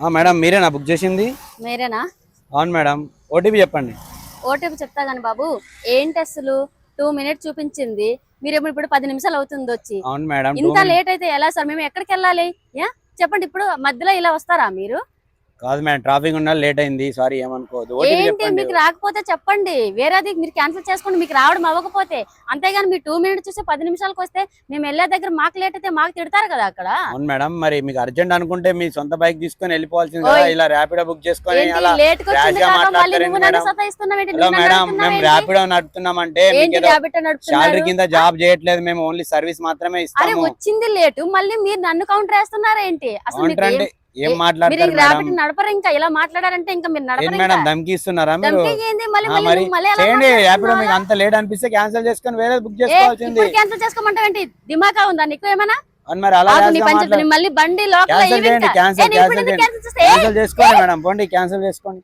Madam మీరేనా? Book చేసింది? మీరేనా? అవును మేడం. ఓటీపీ చెప్పండి. ఓటీపీ చెప్తా గాని బాబు ఏంటి అసలు టూ మినిట్స్ చూపించింది. మీరు ఇప్పుడు ఇప్పుడు పది నిమిషాలు అవుతుంది వచ్చి. అవును మేడం ఇంత. లేట్ అయితే ఎలా సార్? మేము ఎక్కడికి వెళ్ళాలి? యా? చెప్పండి ఇప్పుడు మధ్యలో ఇలా వస్తారా మీరు? కాదు మేడం ట్రాఫిక్ ఉన్నా లేట్ అయింది సారీ ఏమనుకోవద్దు. ఓటీపీ ఏంటి? చెప్పండి. మీకు రాకపోతే చెప్పండి. వేరేది మీరు క్యాన్సిల్ చేసుకోండి మీకు రావడం అవ్వకపోతే. అంతేగాని మీరు టూ మినిట్స్ చూస్తే పది నిమిషాలకు వస్తే మేము వెళ్ళే దగ్గర మాకు లేట్ అయితే మాకు తిడతారు కదా అక్కడ? అవును మేడం మరి మీకు అర్జెంట్ అనుకుంటే మీ సొంత బైక్ తీసుకొని వెళ్ళిపోవాల్సింది కదా. ఇలా ర్యాపిడో బుక్ చేసుకొని ఏంటి? అలా లేట్కి వచ్చింది ర్యాష్గా కాక మళ్ళీ మాట్లాడతారేంటి నువ్వు నన్ను మేడం? సతాయిస్తున్నావు ఏంటి? హలో నువ్వు నన్ను మేడం అడుగుతున్నావు మేము ఏంటి? ర్యాపిడో నడుపుతున్నామంటే మీకు ఏంటి ఏదో ర్యాబిట్ శాలరీ నడుపుతున్నారు? కింద జాబ్ చేయట్లేదు మేము ఓన్లీ సర్వీస్ మాత్రమే అరే ఇస్తాము. వచ్చింది లేటు మళ్ళీ మీరు నన్ను కౌంటర్ వేస్తున్నారా ఏంటి? అసలు మీకు ఏం మాట్లాడతారు నడపరు ఇంకా ఇలా మాట్లాడారంటే ఇంకా మీరు నడపరు మేడం. ధమ్కి ఇస్తున్నారా మీరు? ధమ్కి ఏంది? మళ్ళీ మళ్ళీ మళ్ళీ చేయండి ర్యాపిడో? మీకు అంత లేట్ అనిపిస్తే క్యాన్సిల్ చేసుకొని వేరే బుక్ చేసుకోవాల్సింది. ఇప్పుడు క్యాన్సిల్ చేసుకోమంటావు ఏంటి? దిమాకా ఉందా నీకు ఏమైనా మరి అలా మళ్ళీ బండి క్యాన్సిల్ చేయండి. క్యాన్సిల్ క్యాన్సిల్ క్యాన్సిల్ క్యాన్సిల్ చేసుకోండి మేడం పోండి క్యాన్సిల్ చేసుకోండి.